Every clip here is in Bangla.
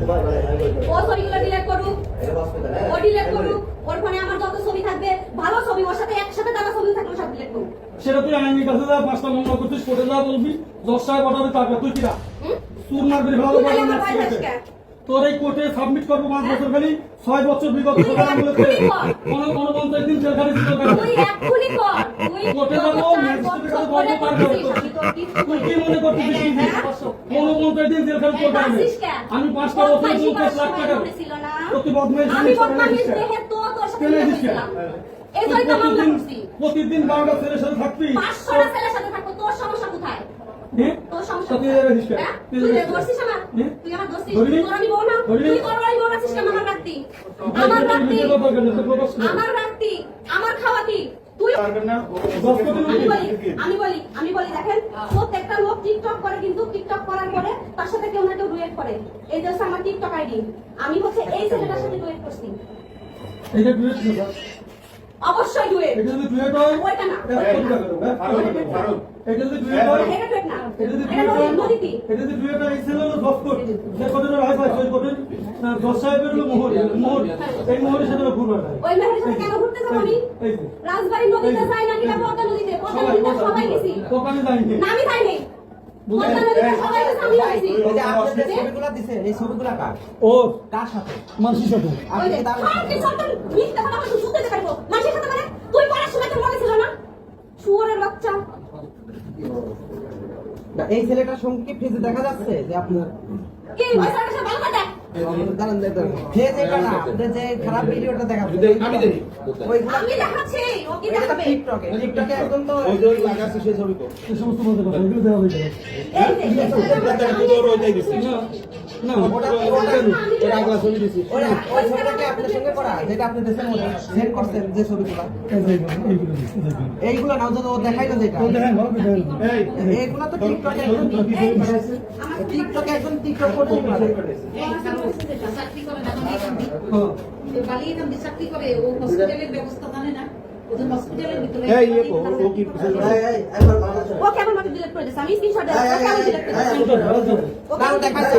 ও ছবিগুলো ডিলিট করুক ও ডিলিট করুক ওর ফোনে আমার যত ছবি থাকবে ভালো ছবি ওর সাথে একসাথে দেওয়া ছবি থাকবে সব ডিলিট করুক সেটা তুই আইনি কাছে যা পাঁচটা মামলা করছিস কোর্টে যা বলবি দশ টাকা পাঠাবে তারপর তুই কিরা? সুর মারবি ভালো? তোর এই কোর্টে সাবমিট করব পাঁচ বছর খালি ছয় বছর বিগত। কোনো কোনো পঞ্চায়েত দিন জেল খালি দিতে কোর্টে যাব, ম্যাজিস্ট্রেটের কাছে বন্ধ পার করছিস, করব। আমি তোর কিচ্ছু তুই কি। মনে করছিস হ্যাঁ, হ্যাঁ, তোর কারণে আমি লাখ টাকা মনে? তো তুই বদমাইশি আমি বদমাইশ দেখে তো তোর সাথে। এই তো মামলা প্রতিদিন করছি। প্রতিদিন বারোটা ছেলের সাথে থাকবি পাঁচশোটা ছেলের সাথে থাকব, তোর সমস্যা কোথায়? হ্যাঁ? তোর সমস্যা তুই কোথায়? এবার দিস কেন? হ্যাঁ? তুই তুই এবার আমার? হ্যাঁ? তুই আমার ধরছিস? তোর আমি বউ না? তুই তোর বাড়ি বউ আছিস কেন আমার রাখতি? আমার রাখতি? ভিডিও কল করে তো প্রকাশ কর। আমার রাখতি? আমার খাওয়াতি? আমি বলি আমি বলি দেখেন প্রত্যেকটা লোক টিকটক করে কিন্তু টিকটক করার পরে তার সাথে কেউ না কেউ ডুয়েট করে। এই যে হচ্ছে আমার টিকটক আইডি আমি হচ্ছে এই ছেলেটার সাথে ডুয়েট করছি। এইটা ডুয়েট না অবশ্যই ডুয়েট এটা যদি ডুয়েট হয় ওইটা না এটা কোন জায়গা হবে? হ্যাঁ? এটা যদি ডুয়েট হয় এটা ডুয়েট না। এটা যদি ডুয়েট হয় নদী এটা যদি ডুয়েট হয় এই হলো দশ কোটি যে রায় পায় সেই কোটির দশ সাহেবের হলো মোহর মোহর এই মোহরের সাথে হলো ঘুরবে ওই মেহের সাথে কেন ঘুরতে যাব আমি রাজবাড়ি নদীতে যাই নাকি না পদ্মা নদীতে? পদ্মা নদীতে সবাই গেছি। দোকানে যাইনি না আমি যাই নাই পদ্মা নদীতে সবাই গেছে আমি গেছি। এই যে আপনি যে ছবিগুলো দিছেন, এই ছবিগুলো কার? ও কার সাথে? মানুষের সাথে ওই আপনি যে কি তার- সব কিছু একটা মিথ্যা কথা বলে শুনতে দেখাবো মানুষের সাথে মানে তুই পড়ার সময় তোর মনে ছিল না শুয়োরের বাচ্চা না, এই ছেলেটার সঙ্গে কি ফেজে দেখা যাচ্ছে যে আপনার কি ভালো কথা দাঁড়ান, দাঁড়ান। ফেজ এটা না, আপনি যে খারাপ ভিডিওটা দেখাচ্ছেন, আমি দেখি। ওইগুলো আমি দেখাচ্ছি ও কি দেখাবে টিকটকে, টিকটকে একদম তো ওই যে ওই সেই ছবি তো। সমস্ত মধ্যে কথা এগুলো দেওয়া হয়ে এই যে এই ছেলেটার বাচ্চা আমি তোর ওইটাই দিছি। না না ওটা- এর আগলা ছবি দিছি। ওই ছবিটাকে আপনার সঙ্গে করা যেটা আপনি দেশের মধ্যে সেন্ড করছেন যে ছবিগুলো এইগুলো, না ও তো ও দেখাইলো যেটা তো দেখেন। এইগুলো তো টিকটকে একদম টিকটকে একদম টিকটক করতে পারে চাকরি করে না মানে এখান থেকে। হ্যাঁ। তো পালিয়ে এখান থেকে চাকরি করে ও হসপিটালের ব্যবস্থা জানে না ওদের হসপিটালের ভিতরে এই, এই, ও- ও? ও কেমন ভাবে ডিলিট করে দিয়েছে আমি স্ক্রিনশট ও ওটা। ও ও দেখাচ্ছে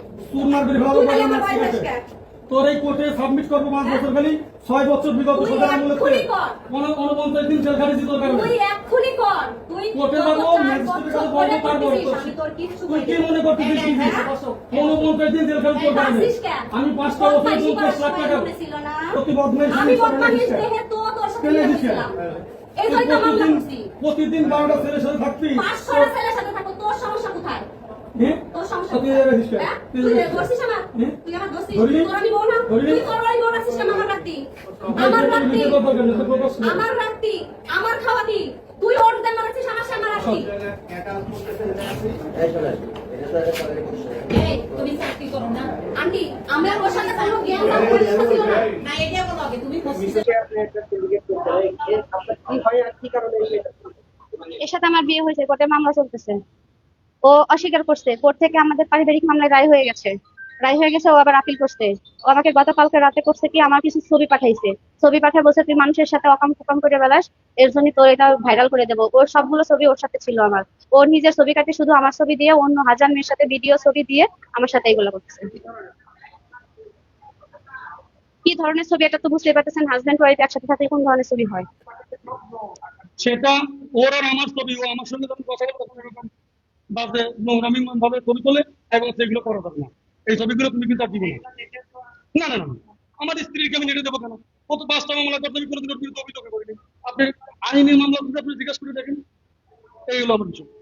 সুর মারবি ভালো কেন? তোর এই কোর্টে সাবমিট করব পাঁচ বছর খালি ছয় বছর বিগত তুই সরকার আমলে এক্ষুনি কর। কোনো কোনো পঞ্চায়েত দিন জেল খালি তোর কারণে। কর কোর্টে যাব, ম্যাজিস্ট্রেটের করে পারব। তোর তুই কি মনে হ্যাঁ? দিন জেল তোর আমি পাঁচটা বছর লাখ টাকা। বদমাইশি তোর প্রতিদিন বারোটা ছেলের সাথে থাকবি পাঁচশোটা ছেলের সাথে থাকব, তোর সমস্যা কোথায়? তুই কেন? হ্যাঁ? তুই আমার? তুই আমার ধরছিস? তোর আমি বউ না? তুই তোর বাড়ি বউ রাখছিস আমার রাখতি? আমার আমার রাখতি? ভিডিও কল করে তো প্রকাশ কর। আমার রাখতি? আমার খাওয়াতি? তুই ওর দেন রাখছিস, আমার সে আমার রাখতি? এই, তুমি চাকরি করো না আন্টি, আমরা ওর সাথে কোনো জ্ঞান দান পরিচয় না। না এটা বলো আগে তুমি এর সাথে আমার বিয়ে হয়েছে কোর্টে মামলা চলতেছে ও অস্বীকার করছে। কোর্ট থেকে আমাদের পারিবারিক মামলায় রায় হয়ে গেছে। রায় হয়ে গেছে, ও আবার আপিল করছে। ও আমাকে গতকালকে রাতে করছে কি আমার কিছু ছবি পাঠাইছে। ছবি পাঠায় বলছে, তুই মানুষের সাথে অকাম কুকাম করে বেলাস এর জন্য তোর এটা ভাইরাল করে দেবো। ওর সবগুলো ছবি ওর সাথে ছিল আমার। ওর নিজের ছবি কাটে, শুধু আমার ছবি দিয়ে, অন্য হাজার মেয়ের সাথে ভিডিও ছবি দিয়ে আমার সাথে এগুলো করতেছে। কি ধরনের ছবি এটা তো বুঝতেই পারতেছেন হাজবেন্ড ওয়াইফ একসাথে থাকলে কোন ধরনের ছবি হয়? সেটা ওর আর আমার ছবি, ও আমার সঙ্গে যখন কথা বলে তখন বাজে নোংরামি ভাবে ছবি তোলে এবং সেগুলো করা যাবে না। এই ছবিগুলো তুমি কিন্তু আর না। না না। আমার স্ত্রীকে আমি নেটে দেবো কেন? কত পাঁচটা মামলা করতে আমি কোনোদিন বিরুদ্ধে অভিযোগ করিনি। আপনি আইনি মামলা আপনি জিজ্ঞাসা করে দেখেন। এই হলো আমার বিষয়।